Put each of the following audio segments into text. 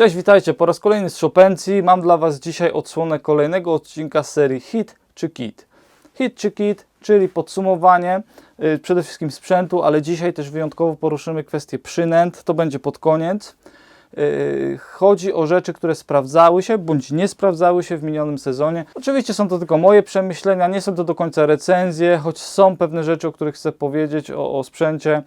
Cześć, witajcie po raz kolejny z Shopencji. Mam dla Was dzisiaj odsłonę kolejnego odcinka serii Hit czy Kit. Hit czy Kit, czyli podsumowanie y, przede wszystkim sprzętu, ale dzisiaj też wyjątkowo poruszymy kwestię przynęt. To będzie pod koniec. Y, Chodzi o rzeczy, które sprawdzały się bądź nie sprawdzały się w minionym sezonie. Oczywiście są to tylko moje przemyślenia, nie są to do końca recenzje, choć są pewne rzeczy, o których chcę powiedzieć o, o sprzęcie.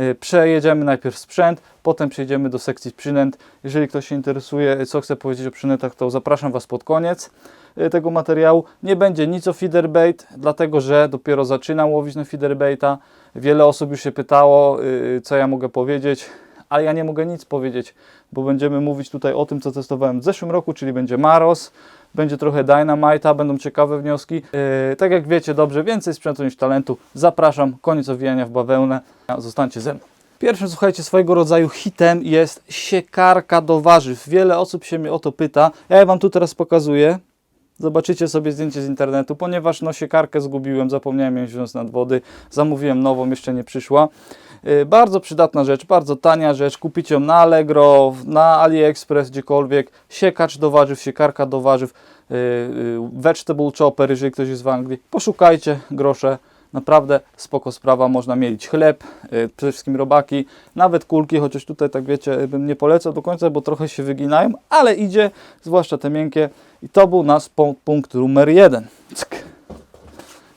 Y, Przejedziemy najpierw sprzęt, potem przejdziemy do sekcji przynęt. Jeżeli ktoś się interesuje, co chcę powiedzieć o przynętach, to zapraszam Was pod koniec y, tego materiału. Nie będzie nic o feederbait, dlatego że dopiero zaczynam łowić na feederbaita. Wiele osób już się pytało, co ja mogę powiedzieć, ale ja nie mogę nic powiedzieć, bo będziemy mówić tutaj o tym, co testowałem w zeszłym roku, czyli będzie Maros, będzie trochę Dynamite'a, będą ciekawe wnioski. Yy, tak jak wiecie dobrze, więcej sprzętu niż talentu. Zapraszam, koniec owijania w bawełnę. Zostańcie ze mną. Pierwszym, słuchajcie, swojego rodzaju hitem jest siekarka do warzyw. Wiele osób się mnie o to pyta. Ja Wam tu teraz pokazuję. Zobaczycie sobie zdjęcie z internetu, ponieważ no siekarkę zgubiłem, zapomniałem ją wziąć nad wody, zamówiłem nową, jeszcze nie przyszła. Yy, Bardzo przydatna rzecz, bardzo tania rzecz, kupić ją na Allegro, na AliExpress, gdziekolwiek. Siekacz do warzyw, siekarka do warzyw, yy, yy, vegetable chopper, jeżeli ktoś jest w Anglii. Poszukajcie, grosze. Naprawdę spoko sprawa, można mielić chleb, przede wszystkim robaki, nawet kulki, chociaż tutaj tak wiecie, bym nie polecał do końca, bo trochę się wyginają, ale idzie, zwłaszcza te miękkie. I to był nasz pu- punkt numer jeden.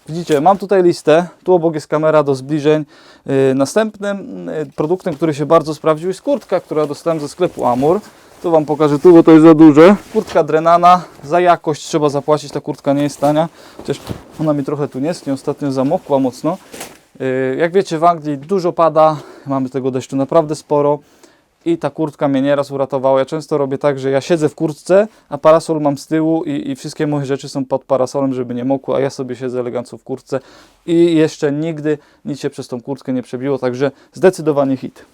Widzicie, mam tutaj listę, tu obok jest kamera do zbliżeń. Yy, następnym yy, produktem, który się bardzo sprawdził jest kurtka, która dostałem ze sklepu Amur. Tu Wam pokażę tu, bo to jest za duże. Kurtka drenana, za jakość trzeba zapłacić, ta kurtka nie jest tania. Chociaż ona mi trochę tu nie ostatnio zamokła mocno. Yy, Jak wiecie w Anglii dużo pada, mamy tego deszczu naprawdę sporo. I ta kurtka mnie nieraz uratowała. Ja często robię tak, że ja siedzę w kurtce, a parasol mam z tyłu i, i wszystkie moje rzeczy są pod parasolem, żeby nie mokło, a ja sobie siedzę elegancko w kurtce i jeszcze nigdy nic się przez tą kurtkę nie przebiło, także zdecydowanie hit.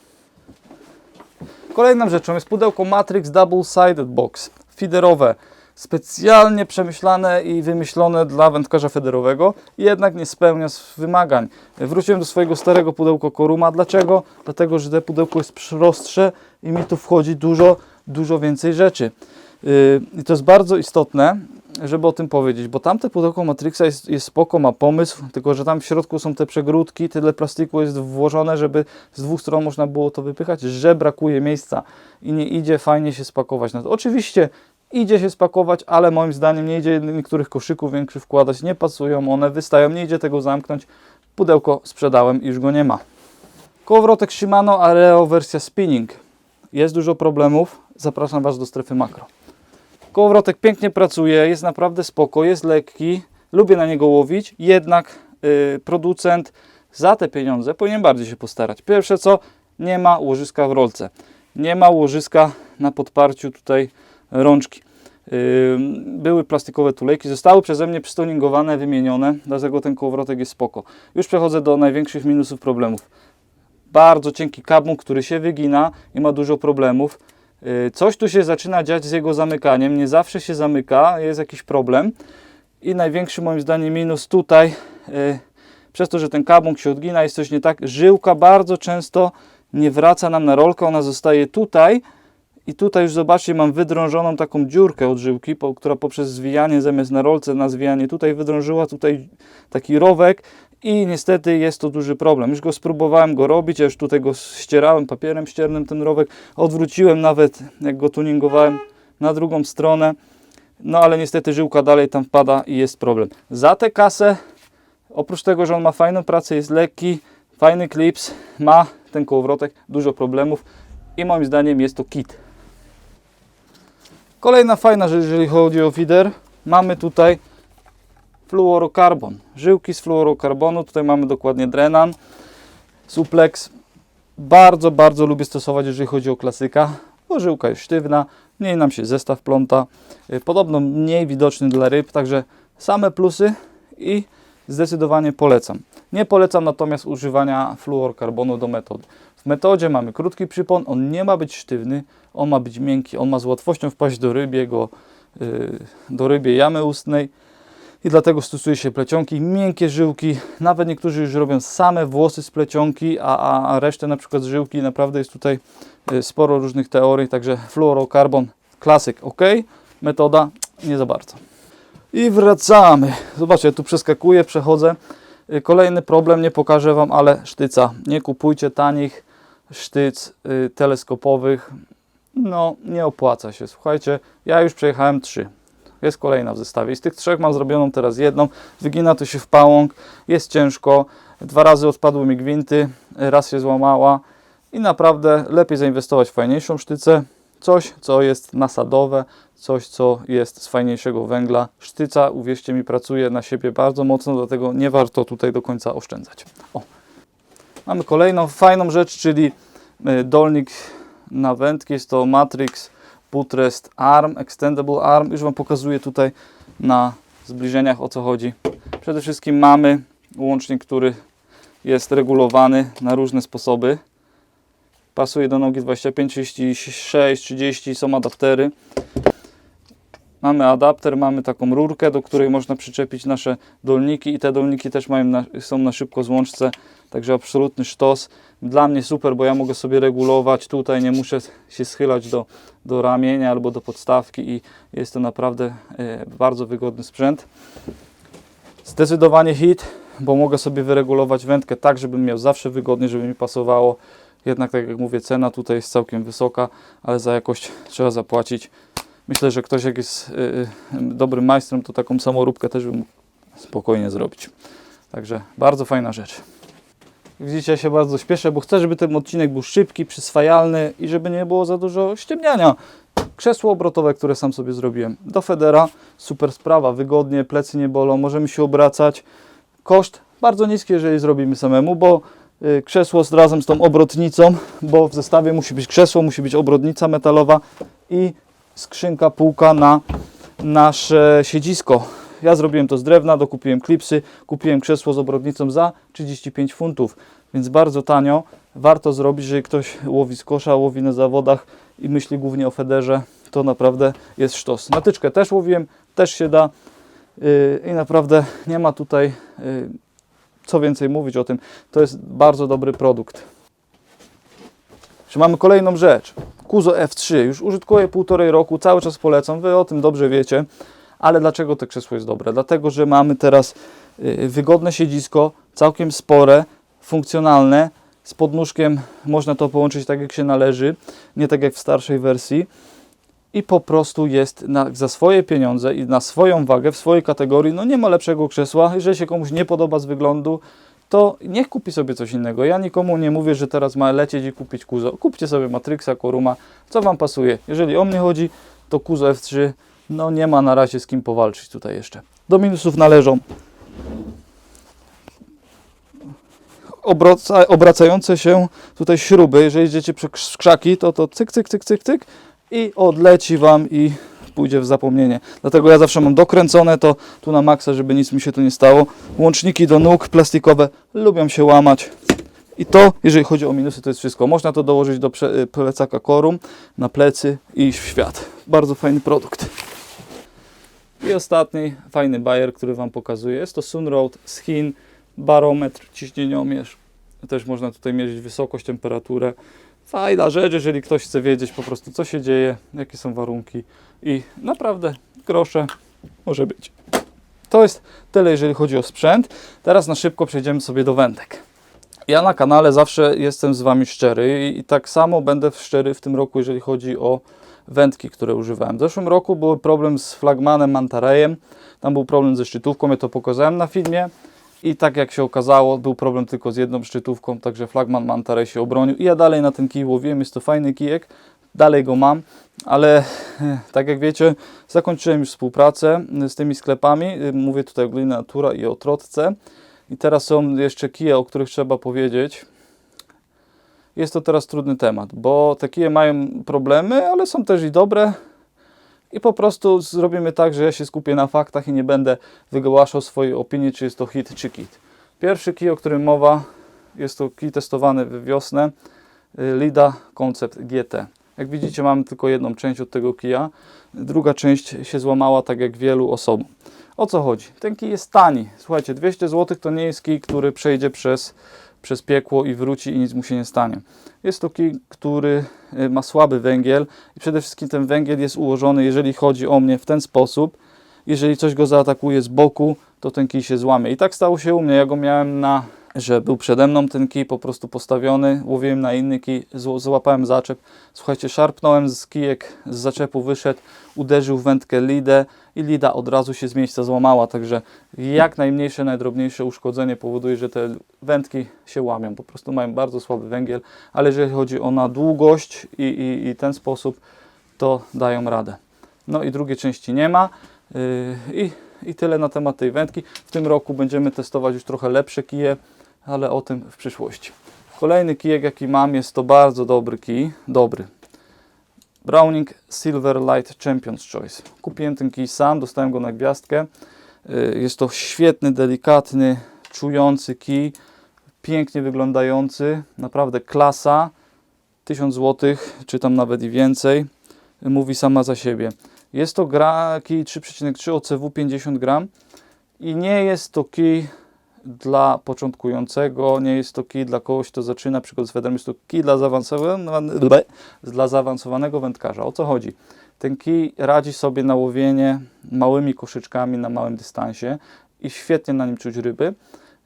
Kolejną rzeczą jest pudełko Matrix Double Sided Box, feederowe, specjalnie przemyślane i wymyślone dla wędkarza federowego, jednak nie spełnia wymagań. Wróciłem do swojego starego pudełka Koruma. Dlaczego? Dlatego, że to pudełko jest prostsze i mi tu wchodzi dużo, dużo więcej rzeczy. Yy, I to jest bardzo istotne, żeby o tym powiedzieć, bo tamte pudełko Matrixa jest, jest spoko, ma pomysł, tylko że tam w środku są te przegródki, tyle plastiku jest włożone, żeby z dwóch stron można było to wypychać, że brakuje miejsca i nie idzie fajnie się spakować na to. Oczywiście idzie się spakować, ale moim zdaniem nie idzie niektórych koszyków większych wkładać, nie pasują, one wystają, nie idzie tego zamknąć. Pudełko sprzedałem i już go nie ma. Kołowrotek Shimano Areo wersja spinning. Jest dużo problemów, zapraszam Was do strefy makro. Kołowrotek pięknie pracuje, jest naprawdę spoko, jest lekki, lubię na niego łowić, jednak y, producent za te pieniądze powinien bardziej się postarać. Pierwsze co, nie ma łożyska w rolce, nie ma łożyska na podparciu tutaj rączki. Były plastikowe tulejki, zostały przeze mnie przystoningowane, wymienione, dlatego ten kołowrotek jest spoko. Już przechodzę do największych minusów problemów. Bardzo cienki kabum, który się wygina i ma dużo problemów. Yy, Coś tu się zaczyna dziać z jego zamykaniem, nie zawsze się zamyka, jest jakiś problem. I największy moim zdaniem minus tutaj, yy, przez to, że ten kabum się odgina, jest coś nie tak. Żyłka bardzo często nie wraca nam na rolkę, ona zostaje tutaj, i tutaj już zobaczcie, mam wydrążoną taką dziurkę od żyłki, po, która poprzez zwijanie zamiast na rolce na zwijanie tutaj wydrążyła tutaj taki rowek i niestety jest to duży problem. Już go spróbowałem go robić, ja już tutaj go ścierałem papierem ściernym ten rowek, odwróciłem nawet jak go tuningowałem na drugą stronę, no ale niestety żyłka dalej tam wpada i jest problem. Za tę kasę, oprócz tego, że on ma fajną pracę, jest lekki, fajny klips, ma ten kołowrotek, dużo problemów i moim zdaniem jest to kit. Kolejna fajna rzecz, jeżeli chodzi o feeder, mamy tutaj fluorokarbon. Żyłki z fluorokarbonu, tutaj mamy dokładnie drenan, suplex. Bardzo, bardzo lubię stosować, jeżeli chodzi o klasyka, bo żyłka jest sztywna, mniej nam się zestaw pląta, Y, podobno mniej widoczny dla ryb, także same plusy i zdecydowanie polecam. Nie polecam natomiast używania fluorokarbonu do metody. W metodzie mamy krótki przypon, on nie ma być sztywny, on ma być miękki, on ma z łatwością wpaść do rybiego, yy, do rybiej jamy ustnej i dlatego stosuje się plecionki, miękkie żyłki, nawet niektórzy już robią same włosy z plecionki, a, a, a resztę na przykład z żyłki naprawdę jest tutaj y, sporo różnych teorii, także fluorocarbon, klasyk ok, metoda nie za bardzo. I wracamy. Zobaczcie, tu przeskakuję, przechodzę. Y, Kolejny problem, nie pokażę Wam, ale sztyca. Nie kupujcie tanich sztyc y, teleskopowych. No, nie opłaca się. Słuchajcie, ja już przejechałem trzy. Jest kolejna w zestawie. I z tych trzech mam zrobioną teraz jedną. Wygina to się w pałąk. Jest ciężko. Dwa razy odpadły mi gwinty. Raz się złamała. I naprawdę lepiej zainwestować w fajniejszą sztycę. Coś, co jest nasadowe, coś, co jest z fajniejszego węgla. Sztyca, uwierzcie mi, pracuje na siebie bardzo mocno, dlatego nie warto tutaj do końca oszczędzać. O. Mamy kolejną fajną rzecz, czyli y, dolnik na wędki. Jest to Matrix Bootrest Arm, Extendable Arm. Już Wam pokazuję tutaj na zbliżeniach o co chodzi. Przede wszystkim mamy łącznik, który jest regulowany na różne sposoby. Pasuje do nogi 25, 36, 30, są adaptery. Mamy adapter, mamy taką rurkę, do której można przyczepić nasze dolniki i te dolniki też mają na, są na szybko złączce, także absolutny sztos. Dla mnie super, bo ja mogę sobie regulować tutaj, nie muszę się schylać do, do ramienia albo do podstawki i jest to naprawdę e, bardzo wygodny sprzęt. Zdecydowanie hit, bo mogę sobie wyregulować wędkę tak, żebym miał zawsze wygodnie, żeby mi pasowało. Jednak tak jak mówię, cena tutaj jest całkiem wysoka, ale za jakość trzeba zapłacić. Myślę, że ktoś jak jest y, y, dobrym majstrem, to taką samoróbkę też by mógł spokojnie zrobić. Także bardzo fajna rzecz. Widzicie, ja się bardzo śpieszę, bo chcę, żeby ten odcinek był szybki, przyswajalny i żeby nie było za dużo ściemniania. Krzesło obrotowe, które sam sobie zrobiłem. Do Federa, super sprawa, wygodnie, plecy nie bolą, możemy się obracać. Koszt bardzo niski, jeżeli zrobimy samemu, bo krzesło z razem z tą obrotnicą, bo w zestawie musi być krzesło, musi być obrotnica metalowa i skrzynka, półka na nasze siedzisko. Ja zrobiłem to z drewna, dokupiłem klipsy, kupiłem krzesło z obrotnicą za 35 funtów, więc bardzo tanio. Warto zrobić, jeżeli ktoś łowi z kosza, łowi na zawodach i myśli głównie o federze, to naprawdę jest sztos. Na tyczkę też łowiłem, też się da yy, i naprawdę nie ma tutaj yy, co więcej mówić o tym. To jest bardzo dobry produkt. Mamy kolejną rzecz? Kuzo F3. Już użytkuję półtorej roku, cały czas polecam. Wy o tym dobrze wiecie. Ale dlaczego to krzesło jest dobre? Dlatego, że mamy teraz y, wygodne siedzisko, całkiem spore, funkcjonalne. Z podnóżkiem można to połączyć tak, jak się należy, nie tak jak w starszej wersji. I po prostu jest na, za swoje pieniądze i na swoją wagę, w swojej kategorii, no nie ma lepszego krzesła. Jeżeli się komuś nie podoba z wyglądu, to niech kupi sobie coś innego. Ja nikomu nie mówię, że teraz ma lecieć i kupić Kuzo. Kupcie sobie Matrixa, Koruma, co Wam pasuje. Jeżeli o mnie chodzi, to Kuzo F3 no nie ma na razie z kim powalczyć tutaj jeszcze. Do minusów należą obraca, obracające się tutaj śruby. Jeżeli idziecie przez krzaki, to to cyk, cyk, cyk, cyk, cyk i odleci Wam i pójdzie w zapomnienie. Dlatego ja zawsze mam dokręcone to tu na maksa, żeby nic mi się tu nie stało. Łączniki do nóg plastikowe lubią się łamać. I to, jeżeli chodzi o minusy, to jest wszystko. Można to dołożyć do plecaka Korum na plecy i w świat. Bardzo fajny produkt. I ostatni fajny bajer, który Wam pokazuję, jest to Sunroad z Chin, barometr, ciśnieniomierz. Też można tutaj mierzyć wysokość, temperaturę. Fajna rzecz, jeżeli ktoś chce wiedzieć po prostu co się dzieje, jakie są warunki i naprawdę grosze może być. To jest tyle, jeżeli chodzi o sprzęt. Teraz na szybko przejdziemy sobie do wędek. Ja na kanale zawsze jestem z Wami szczery i, tak samo będę szczery w tym roku, jeżeli chodzi o wędki, które używałem. W zeszłym roku był problem z flagmanem Mantarejem, tam był problem ze szczytówką, ja to pokazałem na filmie i tak jak się okazało, był problem tylko z jedną szczytówką, także flagman Mantarej się obronił i ja dalej na ten kij łowiłem, jest to fajny kijek, dalej go mam, ale e, tak jak wiecie, zakończyłem już współpracę e, z tymi sklepami, E, mówię tutaj o Glina Natura i o Trotce i teraz są jeszcze kije, o których trzeba powiedzieć. Jest to teraz trudny temat, bo te kije mają problemy, ale są też i dobre. I po prostu zrobimy tak, że ja się skupię na faktach i nie będę wygłaszał swojej opinii, czy jest to hit, czy kit. Pierwszy kij, o którym mowa, jest to kij testowany w wiosnę, y, Lida Concept GT. Jak widzicie, mamy tylko jedną część od tego kija. Druga część się złamała, tak jak wielu osobom. O co chodzi? Ten kij jest tani. Słuchajcie, 200 zł to nie jest kij, który przejdzie przez, przez piekło i wróci i nic mu się nie stanie. Jest to kij, który y, ma słaby węgiel i przede wszystkim ten węgiel jest ułożony, jeżeli chodzi o mnie, w ten sposób. Jeżeli coś go zaatakuje z boku, to ten kij się złamie. I tak stało się u mnie. Ja go miałem na, że był przede mną ten kij po prostu postawiony, łowiłem na inny kij, zł- złapałem zaczep. Słuchajcie, szarpnąłem z kijek, z zaczepu wyszedł, uderzył w wędkę lidę i lida od razu się z miejsca złamała. Także jak najmniejsze, najdrobniejsze uszkodzenie powoduje, że te wędki się łamią. Po prostu mają bardzo słaby węgiel, ale jeżeli chodzi o na długość i, i, i ten sposób, to dają radę. No i drugiej części nie ma. Yy, I, I tyle na temat tej wędki. W tym roku będziemy testować już trochę lepsze kije, ale o tym w przyszłości. Kolejny kijek jaki mam jest to bardzo dobry kij, dobry. Browning Silverlight Champion's Choice. Kupiłem ten kij sam, dostałem go na gwiazdkę. Yy, Jest to świetny, delikatny, czujący kij, pięknie wyglądający, naprawdę klasa. 1000 zł, czy tam nawet i więcej, mówi sama za siebie. Jest to gra kij 3,3 OCW 50 gram i nie jest to kij dla początkującego, nie jest to kij dla kogoś, kto zaczyna przygodę z federem, jest to kij dla zaawansowanego, dla zaawansowanego wędkarza. O co chodzi? Ten kij radzi sobie na łowienie małymi koszyczkami na małym dystansie i świetnie na nim czuć ryby.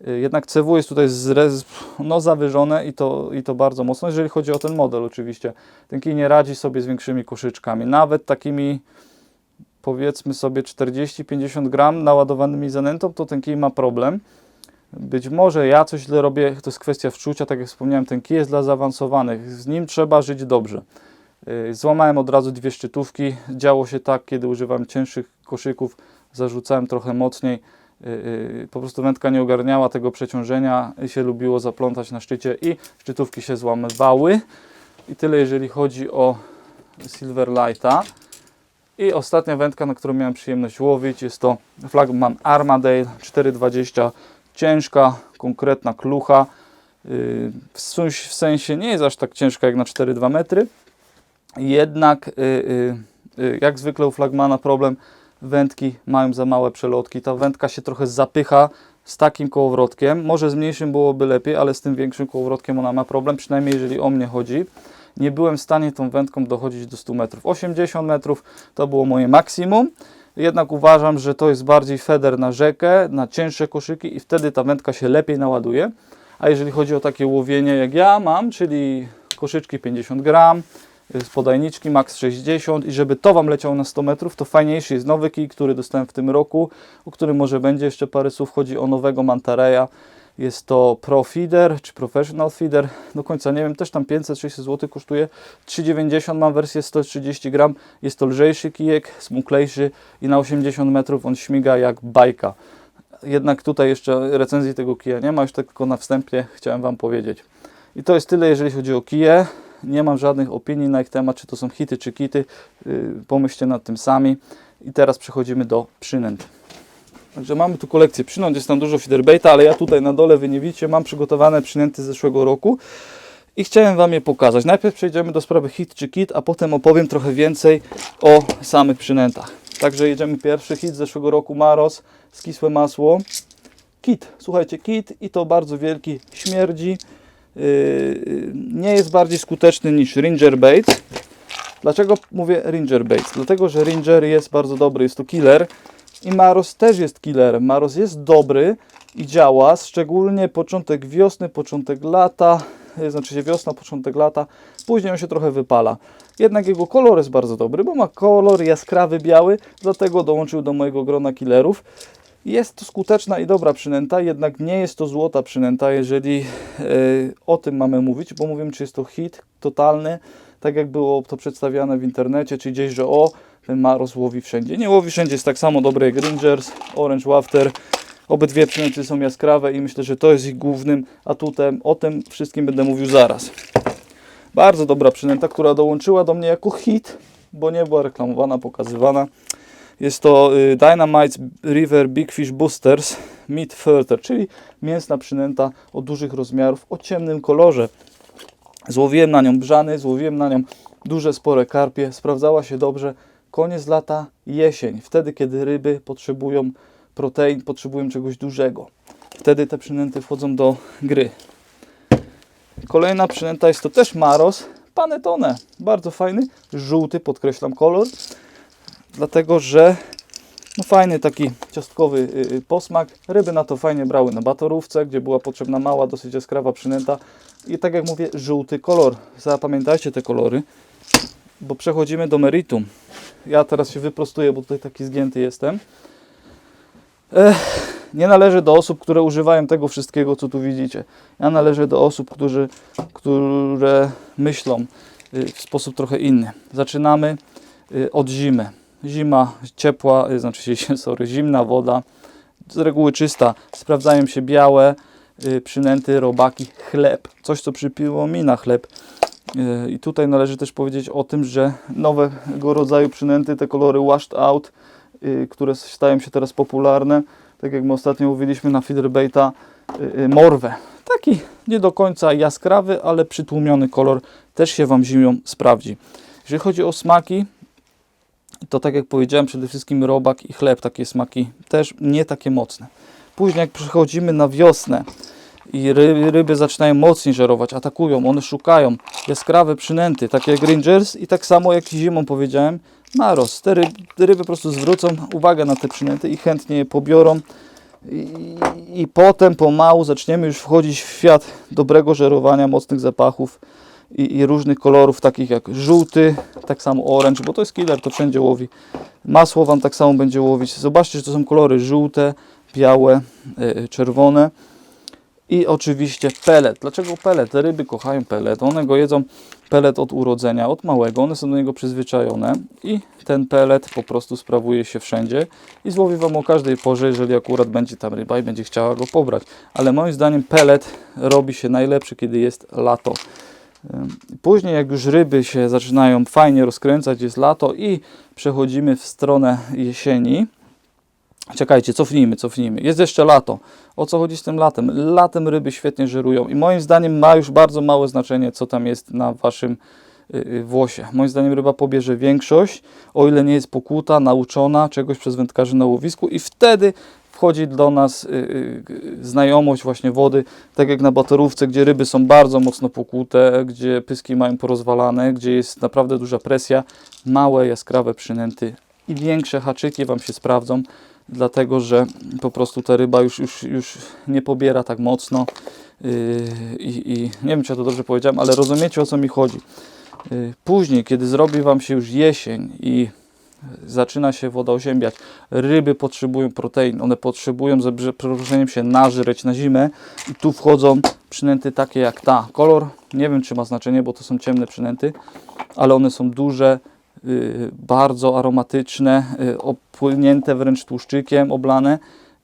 Y, Jednak CW jest tutaj zrez, no, zawyżone i to, i to bardzo mocno, jeżeli chodzi o ten model oczywiście. Ten kij nie radzi sobie z większymi koszyczkami, nawet takimi powiedzmy sobie 40-50 gram naładowanymi zanętą, to ten kij ma problem. Być może ja coś źle robię, to jest kwestia wczucia, tak jak wspomniałem, ten kij jest dla zaawansowanych, z nim trzeba żyć dobrze. Yy, Złamałem od razu dwie szczytówki, działo się tak, kiedy używam cięższych koszyków, zarzucałem trochę mocniej, yy, yy, po prostu wędka nie ogarniała tego przeciążenia się lubiło zaplątać na szczycie i szczytówki się złamywały. I tyle jeżeli chodzi o Silverlighta. I ostatnia wędka, na którą miałem przyjemność łowić, jest to Flagman Armadale 420. Ciężka, konkretna klucha. Yy, W sensie- nie jest aż tak ciężka jak na 4,2 metry. Jednak, yy, yy, jak zwykle u Flagmana, problem wędki mają za małe przelotki. Ta wędka się trochę zapycha z takim kołowrotkiem. Może z mniejszym byłoby lepiej, ale z tym większym kołowrotkiem ona ma problem, przynajmniej jeżeli o mnie chodzi nie byłem w stanie tą wędką dochodzić do 100 metrów. 80 metrów to było moje maksimum. Jednak uważam, że to jest bardziej feder na rzekę, na cięższe koszyki i wtedy ta wędka się lepiej naładuje. A jeżeli chodzi o takie łowienie jak ja mam, czyli koszyczki 50 gram, y, podajniczki max 60 i żeby to Wam leciało na 100 metrów, to fajniejszy jest nowy kij, który dostałem w tym roku, o którym może będzie jeszcze parę słów. Chodzi o nowego Mantareya. Jest to Pro Feeder czy Professional Feeder, do końca nie wiem, też tam 500-600 zł kosztuje. 3,90 mam wersję 130 gram. Jest to lżejszy kijek, smuklejszy i na 80 metrów on śmiga jak bajka. Jednak tutaj jeszcze recenzji tego kija nie ma, już tylko na wstępie chciałem Wam powiedzieć. I to jest tyle, jeżeli chodzi o kije. Nie mam żadnych opinii na ich temat, czy to są hity, czy kity. Yy, pomyślcie nad tym sami. I teraz przechodzimy do przynęt. Także mamy tu kolekcję przynęt, jest tam dużo feederbaita, ale ja tutaj na dole, wy nie widzicie, mam przygotowane przynęty z zeszłego roku i chciałem Wam je pokazać. Najpierw przejdziemy do sprawy hit czy kit, a potem opowiem trochę więcej o samych przynętach. Także jedziemy pierwszy hit z zeszłego roku, Maros, skisłe masło. Kit, słuchajcie, kit i to bardzo wielki, śmierdzi. Yy, nie jest bardziej skuteczny niż Ranger Baits. Dlaczego mówię Ranger Baits? Dlatego, że Ranger jest bardzo dobry, jest to killer i Maros też jest killerem. Maros jest dobry i działa, szczególnie początek wiosny, początek lata, yy, znaczy się wiosna, początek lata, później on się trochę wypala. Jednak jego kolor jest bardzo dobry, bo ma kolor jaskrawy biały, dlatego dołączył do mojego grona killerów. Jest to skuteczna i dobra przynęta, jednak nie jest to złota przynęta, jeżeli e, o tym mamy mówić, bo mówimy, czy jest to hit totalny, tak jak było to przedstawiane w internecie, czy gdzieś, że o, ten Maros łowi wszędzie. Nie łowi wszędzie, jest tak samo dobry jak Rangers, Orange Wafter. Obydwie przynęty są jaskrawe i myślę, że to jest ich głównym atutem. O tym wszystkim będę mówił zaraz. Bardzo dobra przynęta, która dołączyła do mnie jako hit, bo nie była reklamowana, pokazywana. Jest to y, Dynamite River Big Fish Boosters Meat Filter, czyli mięsna przynęta o dużych rozmiarów, o ciemnym kolorze. Złowiłem na nią brzany, złowiłem na nią duże, spore karpie, sprawdzała się dobrze. Koniec lata, jesień, wtedy kiedy ryby potrzebują protein, potrzebują czegoś dużego. Wtedy te przynęty wchodzą do gry. Kolejna przynęta jest to też Maros Panettone. Bardzo fajny, żółty, podkreślam kolor. Dlatego, że no fajny taki ciastkowy y, y, posmak. Ryby na to fajnie brały na batorówce, gdzie była potrzebna mała, dosyć jaskrawa przynęta. I tak jak mówię, żółty kolor. Zapamiętajcie te kolory, bo przechodzimy do meritum. Ja teraz się wyprostuję, bo tutaj taki zgięty jestem. Ech, nie należę do osób, które używają tego wszystkiego, co tu widzicie. Ja należę do osób, którzy, które myślą y, w sposób trochę inny. Zaczynamy od zimy. Zima ciepła, y, znaczy się, sorry, zimna woda, z reguły czysta. Sprawdzają się białe y, przynęty, robaki, chleb. Coś, co przypomina chleb. Y, I tutaj należy też powiedzieć o tym, że nowego rodzaju przynęty, te kolory washed out, które stają się teraz popularne, tak jak my ostatnio mówiliśmy na feederbaita, morwę. Taki nie do końca jaskrawy, ale przytłumiony kolor też się Wam zimą sprawdzi. Jeżeli chodzi o smaki, to tak jak powiedziałem, przede wszystkim robak i chleb, takie smaki też nie takie mocne. Później jak przechodzimy na wiosnę i ryby, ryby zaczynają mocniej żerować, atakują, one szukają jaskrawe przynęty, takie jak Rangers i tak samo jak zimą powiedziałem, Maros. Te ryby, te ryby po prostu zwrócą uwagę na te przynęty i chętnie je pobiorą. I, I potem pomału zaczniemy już wchodzić w świat dobrego żerowania, mocnych zapachów i, i różnych kolorów, takich jak żółty, tak samo orange, bo to jest killer, to wszędzie łowi. Masło Wam tak samo będzie łowić. Zobaczcie, że to są kolory żółte, białe, y, czerwone. I oczywiście pelet. Dlaczego pelet? Ryby kochają pelet. One go jedzą pelet od urodzenia, od małego. One są do niego przyzwyczajone i ten pelet po prostu sprawuje się wszędzie i złowi Wam o każdej porze, jeżeli akurat będzie tam ryba i będzie chciała go pobrać. Ale moim zdaniem pelet robi się najlepszy, kiedy jest lato. Później jak już ryby się zaczynają fajnie rozkręcać, jest lato i przechodzimy w stronę jesieni. Czekajcie, cofnijmy, cofnijmy. Jest jeszcze lato. O co chodzi z tym latem? Latem ryby świetnie żerują i moim zdaniem ma już bardzo małe znaczenie, co tam jest na Waszym y, y, włosie. Moim zdaniem ryba pobierze większość, o ile nie jest pokuta, nauczona czegoś przez wędkarzy na łowisku i wtedy wchodzi do nas y, y, znajomość właśnie wody, tak jak na batorówce, gdzie ryby są bardzo mocno pokute, gdzie pyski mają porozwalane, gdzie jest naprawdę duża presja, małe, jaskrawe przynęty i większe haczyki Wam się sprawdzą, dlatego że po prostu ta ryba już, już, już nie pobiera tak mocno yy, i, i nie wiem, czy ja to dobrze powiedziałem, ale rozumiecie o co mi chodzi. Później, kiedy zrobi Wam się już jesień i zaczyna się woda oziębiać, ryby potrzebują protein, one potrzebują za przeproszeniem się nażreć na zimę. I tu wchodzą przynęty takie jak ta. Kolor nie wiem czy ma znaczenie, bo to są ciemne przynęty, ale one są duże, y, bardzo aromatyczne, y, opłynięte wręcz tłuszczykiem, oblane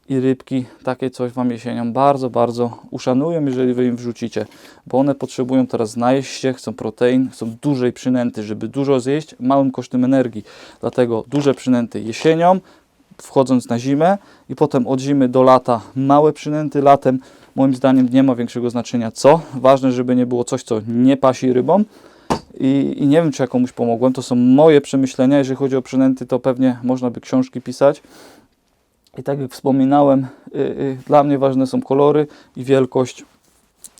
i rybki takie coś Wam jesienią bardzo, bardzo uszanują, jeżeli Wy im wrzucicie, bo one potrzebują teraz najeść się, chcą protein, chcą dużej przynęty, żeby dużo zjeść, małym kosztem energii. Dlatego duże przynęty jesienią, wchodząc na zimę i potem od zimy do lata małe przynęty, latem moim zdaniem nie ma większego znaczenia co. Ważne, żeby nie było coś, co nie pasi rybom, i, I nie wiem, czy ja komuś pomogłem. To są moje przemyślenia. Jeżeli chodzi o przynęty, to pewnie można by książki pisać. I tak jak wspominałem, y, y, dla mnie ważne są kolory i wielkość.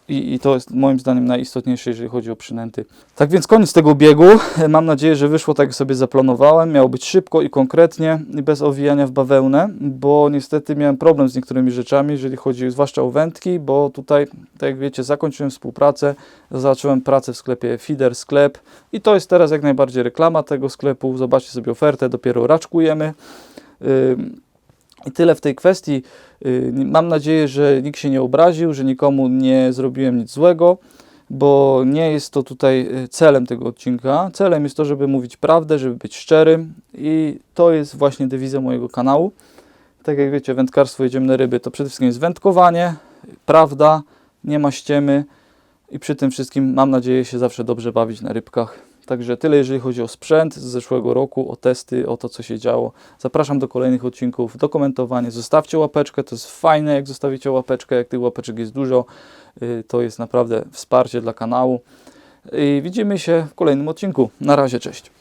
I, I to jest moim zdaniem najistotniejsze, jeżeli chodzi o przynęty. Tak więc koniec tego biegu. Mam nadzieję, że wyszło tak, jak sobie zaplanowałem. Miało być szybko i konkretnie i bez owijania w bawełnę, bo niestety miałem problem z niektórymi rzeczami, jeżeli chodzi zwłaszcza o wędki, bo tutaj, tak jak wiecie, zakończyłem współpracę, zacząłem pracę w sklepie Feeder Sklep i to jest teraz jak najbardziej reklama tego sklepu. Zobaczcie sobie ofertę, dopiero raczkujemy. Ym, i tyle w tej kwestii. Y, Mam nadzieję, że nikt się nie obraził, że nikomu nie zrobiłem nic złego, bo nie jest to tutaj y, celem tego odcinka. Celem jest to, żeby mówić prawdę, żeby być szczerym i to jest właśnie dewiza mojego kanału. Tak jak wiecie, wędkarstwo jedziemy na ryby to przede wszystkim jest wędkowanie, prawda, nie ma ściemy i przy tym wszystkim mam nadzieję się zawsze dobrze bawić na rybkach. Także tyle, jeżeli chodzi o sprzęt z zeszłego roku, o testy, o to, co się działo. Zapraszam do kolejnych odcinków, do komentowania. Zostawcie łapeczkę, to jest fajne, jak zostawicie łapeczkę. Jak tych łapeczek jest dużo, y, to jest naprawdę wsparcie dla kanału. I widzimy się w kolejnym odcinku. Na razie, cześć.